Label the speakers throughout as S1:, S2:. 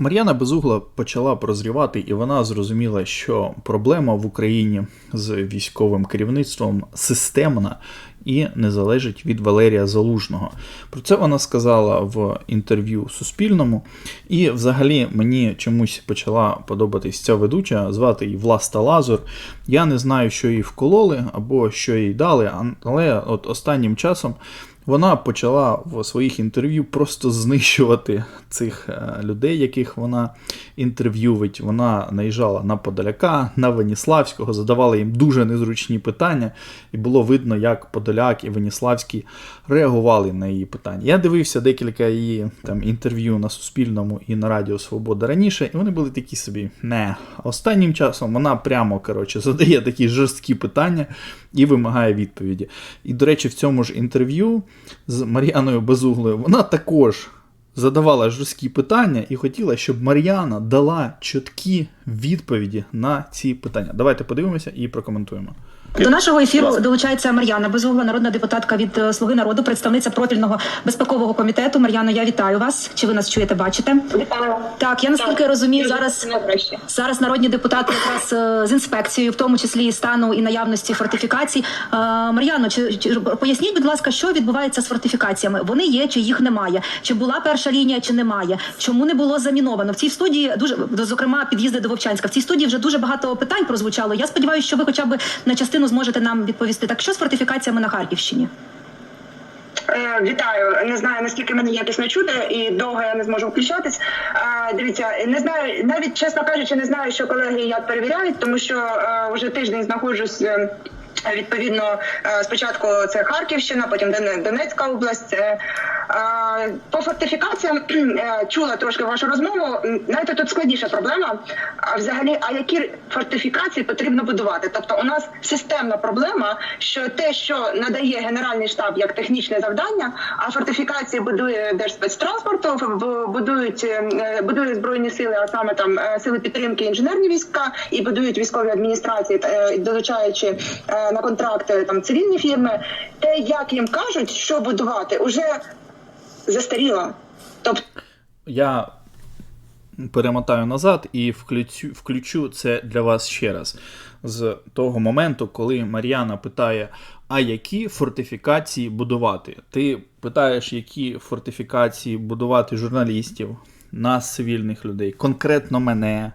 S1: Мар'яна Безугла почала прозрівати, і вона зрозуміла, що проблема в Україні з військовим керівництвом системна і не залежить від Валерія Залужного. Про це вона сказала в інтерв'ю Суспільному. І взагалі мені чомусь почала подобатись ця ведуча, звати її Власта Лазур. Я не знаю, що їй вкололи або що їй дали, але от останнім часом. Вона почала в своїх інтерв'ю просто знищувати цих е, людей, яких вона інтерв'ювить. Вона наїжджала на Подоляка, на Веніславського, задавала їм дуже незручні питання, і було видно, як Подоляк і Веніславський реагували на її питання. Я дивився декілька її там інтерв'ю на Суспільному і на Радіо Свобода раніше, і вони були такі собі. Не. Останнім часом вона прямо коротше, задає такі жорсткі питання і вимагає відповіді. І, до речі, в цьому ж інтерв'ю з Мар'яною Безуглою вона також задавала жорсткі питання і хотіла, щоб Мар'яна дала чіткі відповіді на ці питання. Давайте подивимося і прокоментуємо.
S2: До нашого ефіру долучається Мар'яна Безугла, народна депутатка від е, Слуги народу, представниця профільного безпекового комітету. Мар'яно, я вітаю вас. Чи ви нас чуєте, бачите?
S3: Вітаю.
S2: Так, я наскільки розумію, зараз зараз народні депутати якраз е, з інспекцією, в тому числі і стану і наявності фортифікацій. Е, Мар'яно, чи, чи поясніть, будь ласка, що відбувається з фортифікаціями? Вони є чи їх немає? Чи була перша лінія, чи немає? Чому не було заміновано? В цій студії дуже зокрема під'їзди до Вовчанська. В цій студії вже дуже багато питань прозвучало. Я сподіваюся, що ви хоча б на частину зможете нам відповісти. Так що з фортифікаціями на Харківщині?
S3: Е, Вітаю. Не знаю наскільки мене якісно чути, і довго я не зможу включатись. Е, Дивіться, не знаю, навіть чесно кажучи, не знаю, що колеги як перевіряють, тому що е, вже тиждень знаходжусь. е, Відповідно, е, спочатку це Харківщина, потім Дон- Донецька область. Е, По фортифікаціям е, чула трошки вашу розмову. Знаєте, тут складніша проблема. А взагалі, а які фортифікації потрібно будувати? Тобто, у нас системна проблема, що те, що надає Генеральний штаб як технічне завдання, а фортифікації будує Держспецтранспорту, бу- будують е, будують збройні сили, а саме там сили підтримки, інженерні війська, і будують військові адміністрації, долучаючи на контракти там цивільні фірми. Те, як їм кажуть, що будувати, уже застаріло. Тобто.
S1: Я перемотаю назад і включу, включу це для вас ще раз. З того моменту, коли Мар'яна питає, а які фортифікації будувати? Ти питаєш, які фортифікації будувати журналістів, нас, цивільних людей, конкретно мене.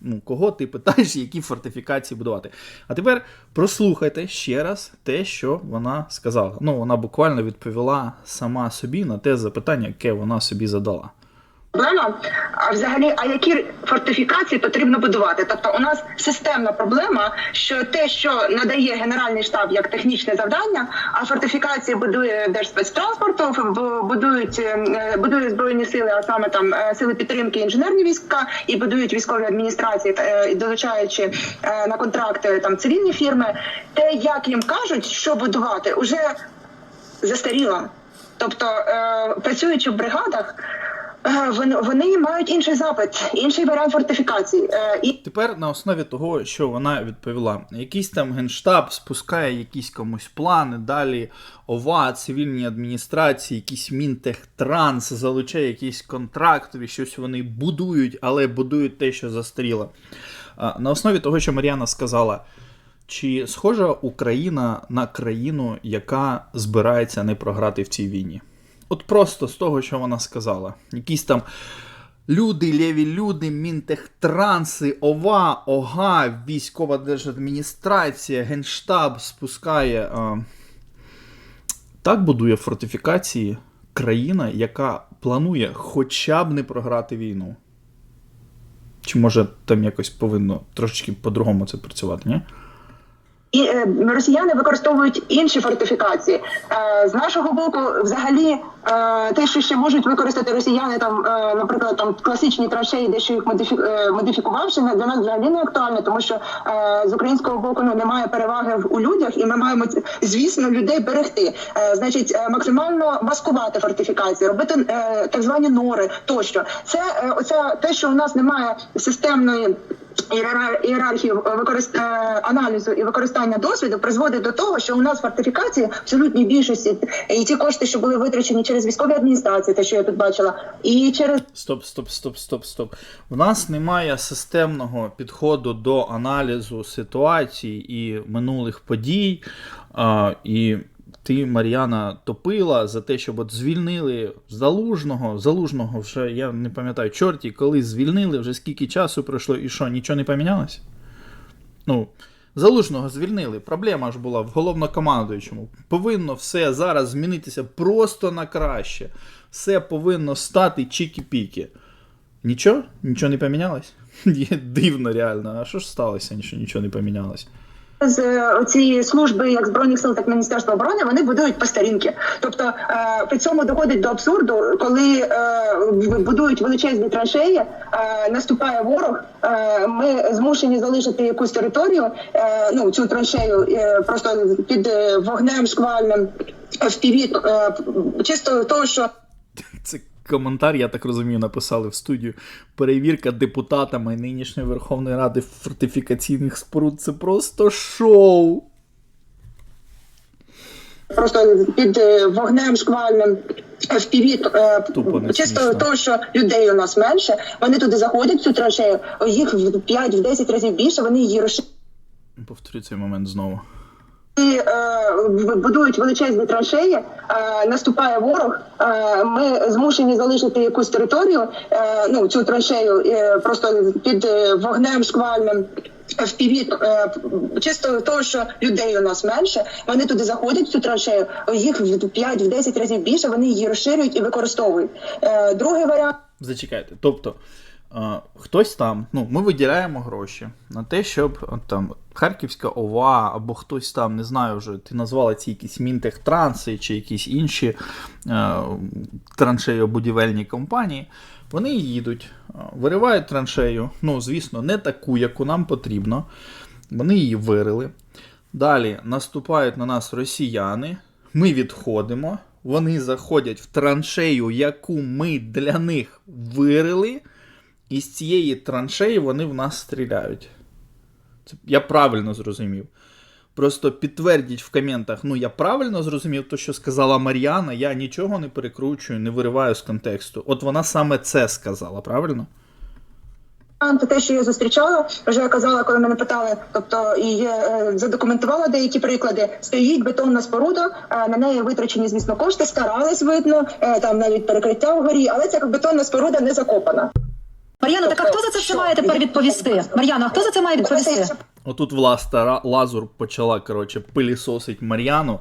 S1: Ну, кого ти питаєш, які фортифікації будувати? А тепер прослухайте ще раз те, що вона сказала. Ну, вона буквально відповіла сама собі на те запитання, яке вона собі задала.
S3: Проблема, а взагалі, а які фортифікації потрібно будувати? Тобто, у нас системна проблема, що те, що надає Генеральний штаб як технічне завдання, а фортифікації будує Держспецтранспорту, бу- будують е, будують збройні сили, а саме там е, сили підтримки, інженерні війська, і будують військові адміністрації, е, долучаючи на контракти там цивільні фірми. Те, як їм кажуть, що будувати, уже застаріло. Тобто, працюючи в бригадах. Е, Вони, мають інший запит, інший варіант фортифікації. Е, І
S1: Тепер на основі того, що вона відповіла, якийсь там генштаб спускає якісь комусь плани, далі ОВА, цивільні адміністрації, якийсь Мінтехтранс залучає якісь контрактові, щось вони будують, але будують те, що застаріло. На основі того, що Мар'яна сказала, чи схожа Україна на країну, яка збирається не програти в цій війні? От просто з того, що вона сказала. Якісь там люди, ліві люди, мінтехтранси, ОВА, ОГА, військова держадміністрація, Генштаб спускає. Е, так будує фортифікації країна, яка планує хоча б не програти війну. Чи може там якось повинно трошечки по-другому це працювати, ні?
S3: І е, росіяни використовують інші фортифікації. Е, з нашого боку, взагалі, е, те, що ще можуть використати росіяни, там, е, наприклад, там класичні траншеї, дещо їх модифі, е, модифікувавши, для нас взагалі не актуально, тому що е, з українського боку ну, немає переваги в- у людях, і ми маємо звісно людей берегти. Е, значить, е, максимально маскувати фортифікації, робити е, так звані нори тощо. Це е, оця те, що у нас немає системної ієрархію використ... е, аналізу і використання досвіду призводить до того, що у нас фортифікації абсолютній більшості і ті кошти, що були витрачені через військові адміністрації, те, що я тут бачила, і через
S1: Стоп, стоп, стоп, стоп, стоп. В нас немає системного підходу до аналізу ситуацій і минулих подій. А, і ти, Мар'яна, топила за те, щоб от звільнили залужного. Залужного вже я не пам'ятаю, чорті, коли звільнили, вже скільки часу пройшло, і що, нічого не помінялось? Ну, залужного звільнили. Проблема ж була в головнокомандуючому. Повинно все зараз змінитися просто на краще. Все повинно стати чікі-піки. Нічого? Нічого не помінялось? Дивно, реально. А що ж сталося, що нічого не помінялось?
S3: З ці служби, як збройних сил, так і Міністерства оборони, вони будують по старінки. Тобто е, при цьому доходить до абсурду, коли е, будують величезні траншеї, е, наступає ворог. Ми змушені залишити якусь територію, ну цю траншею просто під вогнем шквальним в півік, е, чисто того, що
S1: коментар, я так розумію, написали в студію. Перевірка депутатами нинішньої Верховної Ради фортифікаційних споруд. Це просто шоу.
S3: просто під е, вогнем шквальним в півік, е, чисто того, що людей у нас менше, вони туди заходять цю траншею, їх в 5-10 разів більше, вони її розширюють.
S1: Повторю цей момент знову.
S3: І, е, будують величезні траншеї, е, наступає ворог. Е, ми змушені залишити якусь територію, е, ну цю траншею е, просто під е, вогнем шквальним. В півік, е, чисто того, що людей у нас менше, вони туди заходять в цю траншею, їх в 5-10 разів більше, вони її розширюють і використовують. Е, другий варіант.
S1: Зачекайте. Тобто, хтось там, ну, ми виділяємо гроші на те, щоб там Харківська ОВА або хтось там, не знаю вже, ти назвала ці якісь Мінтехтранси чи якісь інші е, траншеєбудівельні компанії. Вони їдуть, е, виривають траншею, ну, звісно, не таку, яку нам потрібно. Вони її вирили. Далі наступають на нас росіяни. Ми відходимо. Вони заходять в траншею, яку ми для них вирили. І з цієї траншеї вони в нас стріляють. Це я правильно зрозумів. Просто підтвердіть в коментах, ну я правильно зрозумів те, що сказала Мар'яна, я нічого не перекручую, не вириваю з контексту. От вона саме це сказала, правильно?
S3: Варіант, те, що я зустрічала, вже казала, коли мене питали, тобто і е, задокументувала деякі приклади. Стоїть бетонна споруда, е, на неї витрачені, звісно, кошти, старались видно, е, там навіть перекриття вгорі, але ця бетонна споруда не закопана.
S2: Мар'яна, так а хто за це все має тепер відповісти? Мар'яна, а хто за це має відповісти?
S1: Отут власта Лазур почала, коротше, пилісосить Мар'яну.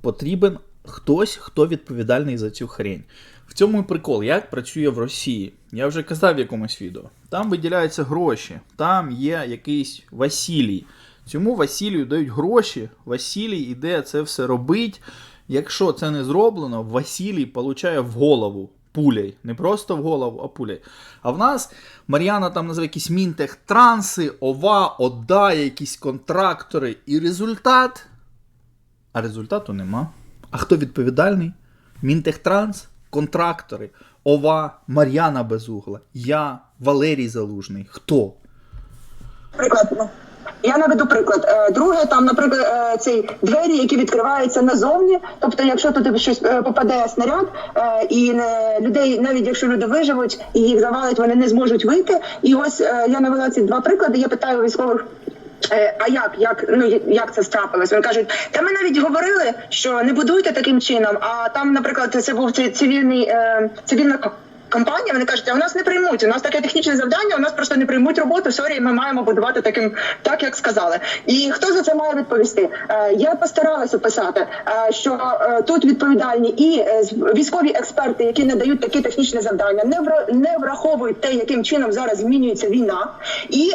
S1: Потрібен хтось, хто відповідальний за цю хрень. В цьому і прикол, як працює в Росії. Я вже казав в якомусь відео. Там виділяються гроші, там є якийсь Василій. Цьому Василію дають гроші, Василій іде це все робить. Якщо це не зроблено, Василій получає в голову пулей. Не просто в голову, а пулей. А в нас Мар'яна там назве якісь мінтех-транси, ОВА, ОДА, якісь контрактори. І результат. А результату нема. А хто відповідальний? Мінтехтранс, контрактори, ОВА, Мар'яна Безугла, я, Валерій Залужний. Хто?
S3: Приклад. Я наведу приклад. Е, Друге, там, наприклад, е, ці двері, які відкриваються назовні. Тобто, якщо туди щось е, попаде снаряд, і людей, навіть якщо люди виживуть і їх завалить, вони не зможуть вийти. І ось я навела ці два приклади. Я питаю військових. А як, як, ну як це трапилось? Вони кажуть, та ми навіть говорили, що не будуйте таким чином. А там, наприклад, це був цивільний цивільна компанія. Вони кажуть, а у нас не приймуть. У нас таке технічне завдання. У нас просто не приймуть роботу. Сорі, ми маємо будувати таким, так як сказали. І хто за це має відповісти? Е, я постаралася писати, е, що е, тут відповідальні і військові експерти, які надають такі технічні завдання, не вра- не враховують те, яким чином зараз змінюється війна, і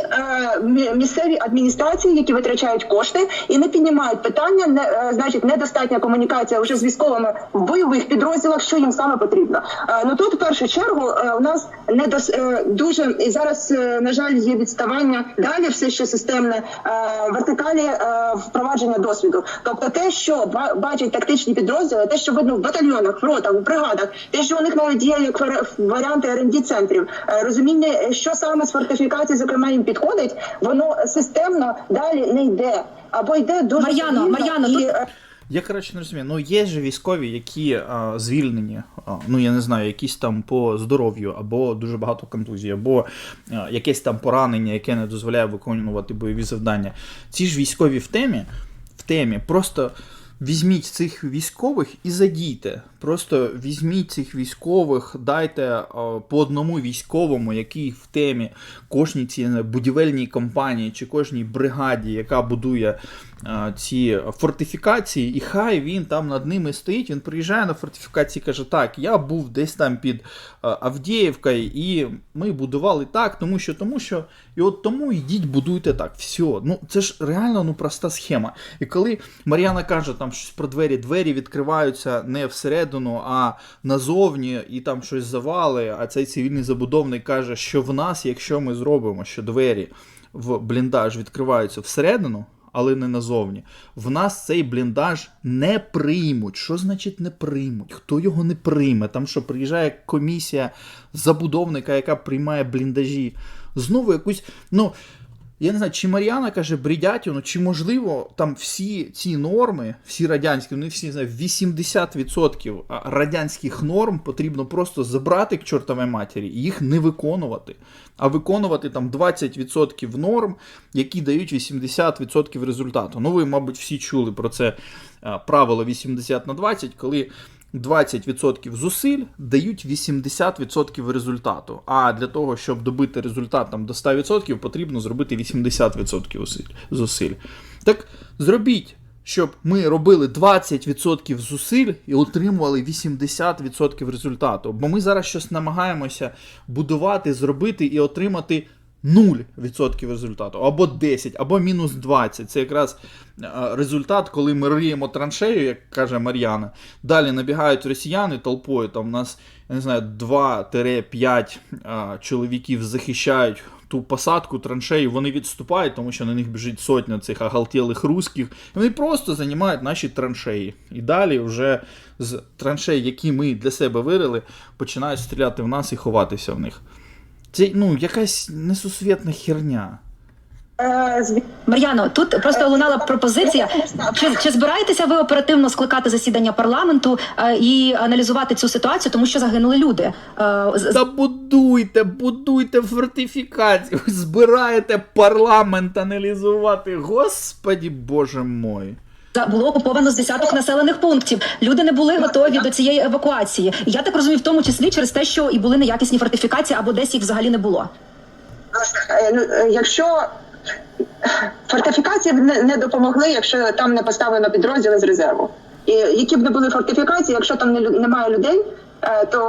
S3: місцеві адміністрації, які витрачають кошти і не піднімають питання, не значить недостатня комунікація вже з військовими в бойових підрозділах, що їм саме потрібно. Ну тут в першу чергу е, у нас не дос е, дуже і зараз, е, на жаль, є відставання далі, все ще системне вертикалі впровадження досвіду. Тобто, те, що бачать тактичні підрозділи, те, що видно в батальйонах, в ротах, у бригадах, те, що у них навіть є як варі- варіанти rd центрів, розуміння, що саме з фортифікації, зокрема, їм підходить, воно системно далі не йде. Або йде дуже
S2: Мар'яно, Мар'яно,
S3: і,
S2: тут-
S1: Я коротше не розумію. Ну є ж військові, які а, звільнені, а, ну я не знаю, якісь там по здоров'ю, або дуже багато контузій, або а, якесь там поранення, яке не дозволяє виконувати бойові завдання. Ці ж військові в темі, в темі, просто. Візьміть цих військових і задійте. Просто візьміть цих військових, дайте по одному військовому, який в темі кожній цій будівельній компанії чи кожній бригаді, яка будує ці фортифікації, і хай він там над ними стоїть. Він приїжджає на фортифікації і каже: Так, я був десь там під Авдіївкою, і ми будували так, тому що, тому що, і от тому йдіть, будуйте так. Все. Ну це ж реально ну проста схема. І коли Мар'яна каже там щось про двері, двері відкриваються не всередину, а назовні, і там щось завали. А цей цивільний забудовник каже, що в нас, якщо ми зробимо, що двері в бліндаж відкриваються всередину, але не назовні. В нас цей бліндаж не приймуть. Що значить не приймуть? Хто його не прийме? Там що приїжджає комісія забудовника, яка приймає бліндажі. Знову якусь. ну... Я не знаю, чи Мар'яна каже бредятину, чи можливо там всі ці норми, всі радянські, вони всі не знаю, 80% радянських норм потрібно просто забрати к чортовій матері і їх не виконувати, а виконувати там 20% норм, які дають 80% результату. Ну, ви, мабуть, всі чули про це правило 80 на 20, коли 20% зусиль дають 80% результату. А для того, щоб добити результат там, до 100%, потрібно зробити 80% зусиль-. Так зробіть, щоб ми робили 20% зусиль і отримували 80% результату. Бо ми зараз щось намагаємося будувати, зробити і отримати 0% результату, або 10, або мінус 20. Це якраз е, результат, коли ми риємо траншею, як каже Мар'яна. Далі набігають росіяни толпою. Там у нас, я не знаю, 2-5 е, чоловіків захищають ту посадку, траншею, вони відступають, тому що на них біжить сотня цих оголтілих русських. Вони просто займають наші траншеї. І далі вже з траншей, які ми для себе вирили, починають стріляти в нас і ховатися в них. Це ну, якась несусвітна херня.
S3: е,
S2: Мар'яно, тут просто лунала пропозиція. Чи, чи збираєтеся ви оперативно скликати засідання парламенту е, і аналізувати цю ситуацію, тому що загинули люди? Е, з- з-
S1: Та будуйте, будуйте фортифікацію, збираєте парламент аналізувати. Господі боже мой.
S2: Було окуповано з десяток населених пунктів. Люди не були готові до цієї евакуації. Я так розумію, в тому числі через те, що і були неякісні фортифікації, або десь їх взагалі не було.
S3: Е, ну, е, Якщо фортифікації б не, допомогли, якщо там не поставлено підрозділи з резерву. І які б не були фортифікації, якщо там немає людей, то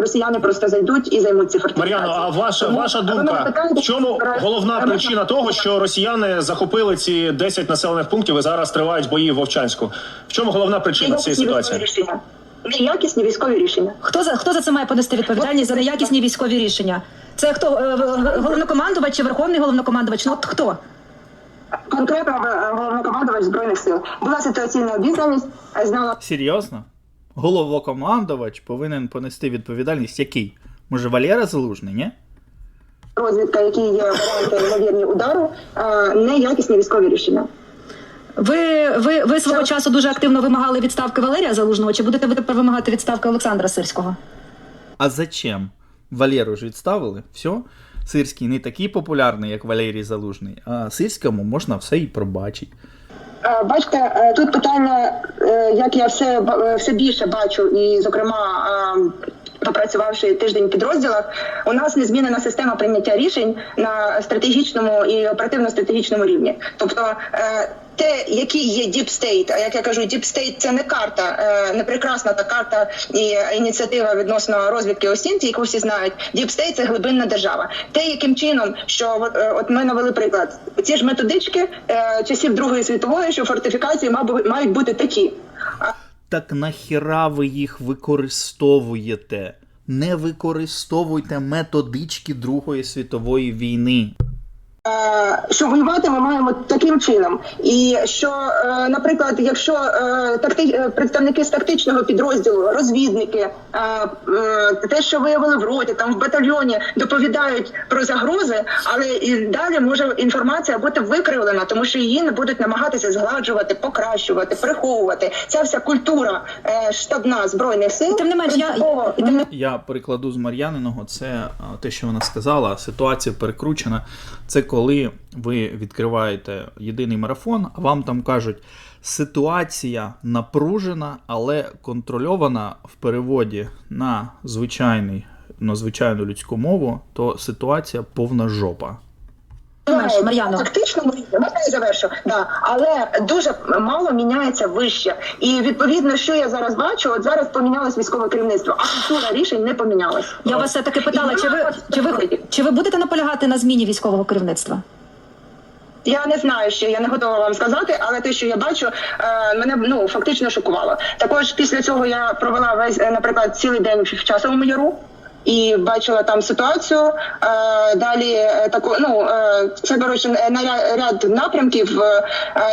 S3: росіяни просто зайдуть і займуть ці фортифікації.
S4: Мар'яно, а ваша
S3: Тому
S4: ваша думка в чому головна причина того, що росіяни захопили ці 10 населених пунктів і зараз тривають бої в Вовчанську? В чому головна причина цієї ситуації?
S3: Неякісні військові рішення.
S2: Хто за хто за це має понести відповідальність за неякісні військові рішення? Це хто е, головнокомандувач чи верховний головнокомандувач? Ну от хто?
S3: Конкретно е, головнокомандувач збройних сил була ситуаційна обізнаність, е, знала
S1: Серйозно? Головокомандувач повинен понести відповідальність який? Може Валера Залужний, ні?
S3: розвідка, які є варіанти ймовірні удару, неякісні військові рішення.
S2: Ви, ви, ви свого часу дуже активно вимагали відставки Валерія Залужного. Чи будете ви тепер вимагати відставки Олександра Сирського?
S1: А зачем? Валеру ж відставили, все. Сирський не такий популярний, як Валерій Залужний, а Сирському можна все і пробачити.
S3: Е, Бачите, е, тут питання, е, як я все, все більше бачу, і, зокрема, попрацювавши тиждень в підрозділах, у нас не змінена система прийняття рішень на стратегічному і оперативно-стратегічному рівні. Тобто те, який є State, а як я кажу, State – це не карта, е, не прекрасна та карта і ініціатива відносно розвідки Осінці, яку всі знають. State – це глибинна держава. Те, яким чином, що от, е, ми навели приклад, ці ж методички е, часів Другої світової, що фортифікації мають бути такі.
S1: Так нахіра ви їх використовуєте? Не використовуйте методички Другої світової війни.
S3: Е, що воювати ми маємо таким чином, і що, е, наприклад, якщо е, такти, представники з тактичного підрозділу, розвідники, те, що виявили в роті, там в батальйоні, доповідають про загрози, але і далі може інформація бути викривлена, тому що її не будуть намагатися згладжувати, покращувати, приховувати. Ця вся культура штабна збройних сил.
S2: Тим не менш, я
S3: принципово
S2: і
S1: Я перекладу з Мар'яниного, це те, що вона сказала. Ситуація перекручена. Це коли ви відкриваєте єдиний марафон, а вам там кажуть, ситуація напружена, але контрольована в переводі на звичайний, на звичайну людську мову, то ситуація повна жопа.
S2: Мар'яно.
S3: Фактично, можна я завершу, да, але дуже мало міняється вище. І відповідно, що я зараз бачу, от зараз помінялось військове керівництво, а культура рішень не помінялась.
S2: Я вас все таки питала, чи ви чи ви чи ви будете наполягати на зміні військового керівництва?
S3: Я не знаю ще, я не готова вам сказати, але те, що я бачу, е, мене ну фактично шокувало. Також після цього я провела весь, е, наприклад, цілий день в часовому яру. І бачила там ситуацію. Е, далі е, таку, ну е, це коротше на ряд напрямків,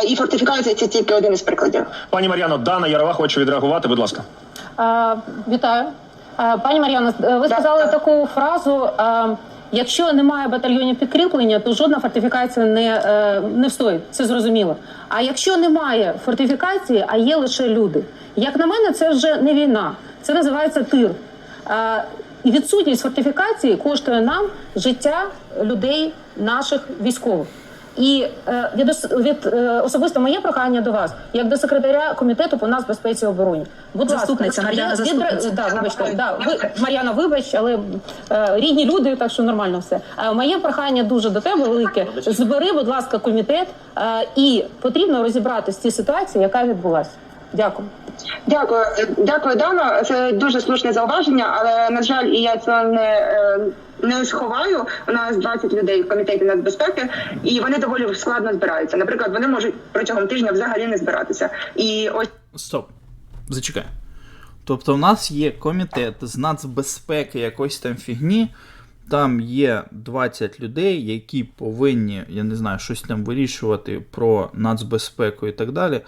S3: і фортифікація це тільки один із прикладів.
S4: Пані Мар'яно, Дана Ярова хоче відреагувати. Будь ласка.
S5: Е, Вітаю. Е, Пані Мар'яно, ви сказали таку фразу: е, якщо немає батальйонів підкріплення, то жодна фортифікація не, е, не встоїть. Це зрозуміло. А якщо немає фортифікації, а є лише люди, як на мене, це вже не війна, це називається тир. Е, І відсутність фортифікації коштує нам життя людей, наших військових. І е, від, від е, особисто моє прохання до вас, як до секретаря комітету по нас безпеці і обороні. Будь
S2: Заступниця,
S5: ласка,
S2: Мар'яна,
S5: від-
S2: заступниця.
S5: Да, вибачте, да, ви, Мар'яна, вибач, але е, рідні люди, так що нормально все. Е, моє прохання дуже до тебе велике. Збери, будь ласка, комітет, е, і потрібно розібратися з цій ситуації, яка відбулася. Дякую.
S3: Дякую, дякую, Дано. Це дуже слушне зауваження, але на жаль, і я це не, е, не сховаю. У нас 20 людей в комітеті нацбезпеки, і вони доволі складно збираються. Наприклад, вони можуть протягом тижня взагалі не збиратися. І ось
S1: Стоп. Зачекай. Тобто, в нас є комітет з нацбезпеки якоїсь там фігні. Там є 20 людей, які повинні, я не знаю, щось там вирішувати про нацбезпеку і так далі.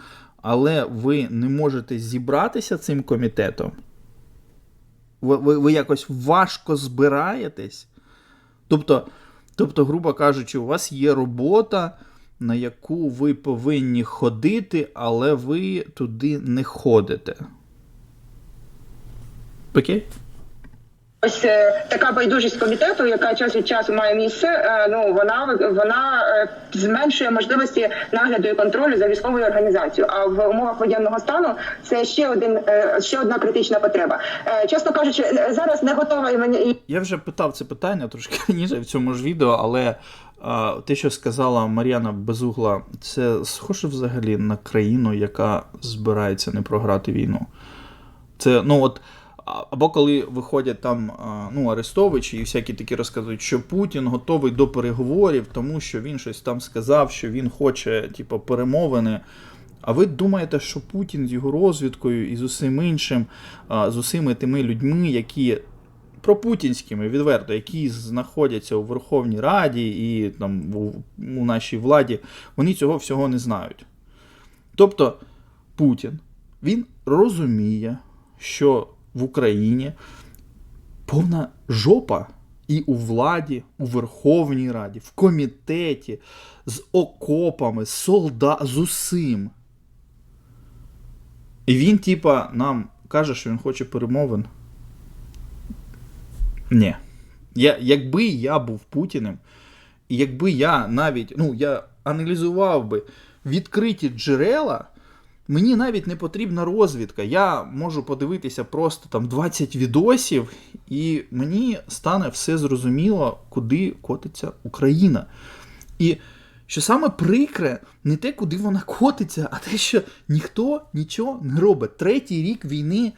S1: Але ви не можете зібратися цим комітетом. Ви, ви, ви якось важко збираєтесь. Тобто, тобто, грубо кажучи, у вас є робота, на яку ви повинні ходити, але ви туди не ходите. Окей?
S3: Ось е, така байдужість комітету, яка час від часу має місце. е, ну вона вона е, зменшує можливості нагляду і контролю за військовою організацією. А в умовах воєнного стану це ще один ще одна критична потреба. Чесно кажучи, зараз не готова і мені
S1: Я вже питав це питання трошки раніше в цьому ж відео, але те, що сказала Мар'яна Безугла, це схоже взагалі на країну, яка збирається не програти війну. Це, ну от, або коли виходять там ну, арестовичі і всякі такі розказують, що Путін готовий до переговорів, тому що він щось там сказав, що він хоче, типу, перемовини. А ви думаєте, що Путін з його розвідкою і з усім іншим, з усіми тими людьми, які пропутінськими, відверто, які знаходяться у Верховній Раді і там у, у нашій владі, вони цього всього не знають. Тобто Путін він розуміє, що в Україні повна жопа і у владі, у Верховній Раді, в комітеті, з окопами, з солда, з усім. І він, типа, нам каже, що він хоче перемовин. Ні. Я, якби я був Путіним, і якби я навіть, ну, я аналізував би відкриті джерела, мені навіть не потрібна розвідка. Я можу подивитися просто там 20 відосів, і мені стане все зрозуміло, куди котиться Україна. І що саме прикре, не те, куди вона котиться, а те, що ніхто нічого не робить. Третій рік війни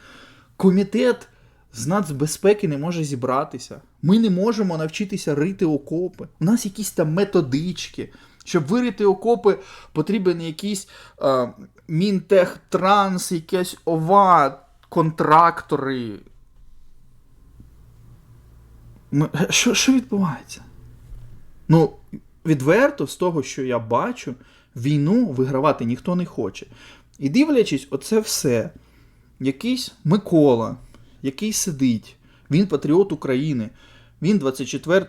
S1: комітет з нацбезпеки не може зібратися. Ми не можемо навчитися рити окопи. У нас якісь там методички. Щоб вирити окопи, потрібен якийсь е, Мінтехтранс, якась ова, контрактори. Ми- Що, що відбувається? Ну, відверто, з того, що я бачу, війну вигравати ніхто не хоче. І дивлячись, оце все, якийсь Микола, який сидить, він патріот України. Він 24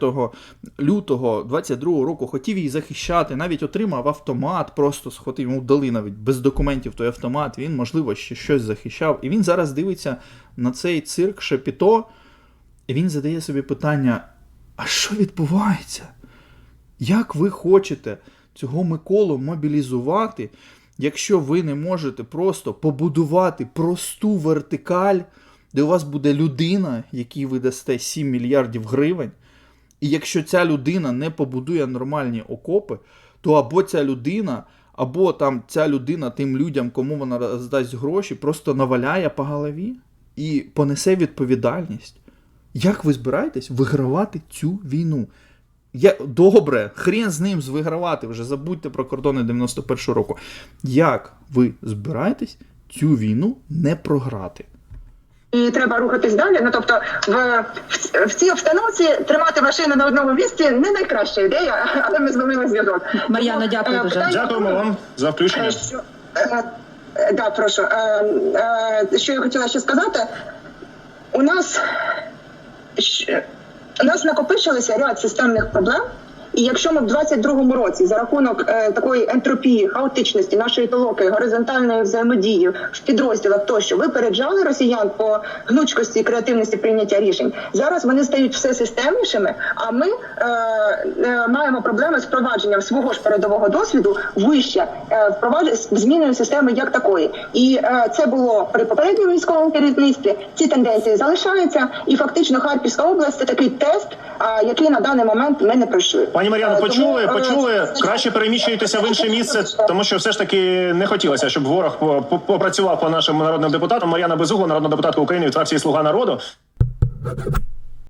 S1: лютого 22 року хотів її захищати, навіть отримав автомат, просто схватив, йому дали навіть без документів той автомат. Він, можливо, ще щось захищав. І він зараз дивиться на цей цирк Шепіто, і він задає собі питання: а що відбувається? Як ви хочете цього Миколу мобілізувати, якщо ви не можете просто побудувати просту вертикаль, де у вас буде людина, якій ви дасте 7 мільярдів гривень, і якщо ця людина не побудує нормальні окопи, то або ця людина, або там ця людина тим людям, кому вона роздасть гроші, просто наваляє по голові і понесе відповідальність. Як ви збираєтесь вигравати цю війну? Я, добре, хрен з ним вигравати, вже забудьте про кордони 91-го року. Як ви збираєтесь цю війну не програти?
S3: І треба рухатись далі. Ну тобто, в, в, в цій обстановці тримати машину на одному місці не найкраща ідея, але ми зловили зв'язок.
S2: Мар'яно,
S3: Тому,
S2: дякую
S3: е,
S2: дуже.
S3: питання
S4: Дякуємо вам за включення.
S3: Е, Що, е, да, прошу. Е, е, що я хотіла ще сказати? У нас, у нас накопичилося ряд системних проблем. І якщо ми в 22-му році за рахунок е, такої ентропії, хаотичності нашої толоки, горизонтальної взаємодії в підрозділах тощо випереджали росіян по гнучкості і креативності прийняття рішень, зараз вони стають все системнішими. А ми е, е, маємо проблеми з впровадженням свого ж передового досвіду вище е, впровадження зміною системи як такої. І е, це було при попередньому військовому керівництві. Ці тенденції залишаються, і фактично Харківська область це такий тест, а, який на даний момент ми не пройшли.
S4: Пані Мар'яно,
S3: Е,
S4: почули,
S3: тому, е,
S4: почули. Краще переміщуйтеся в інше місце, тому що все ж таки не хотілося, щоб ворог по- по- попрацював по нашим народним депутатам. Мар'яна Безугла, народна депутатка України від фракції Слуга народу.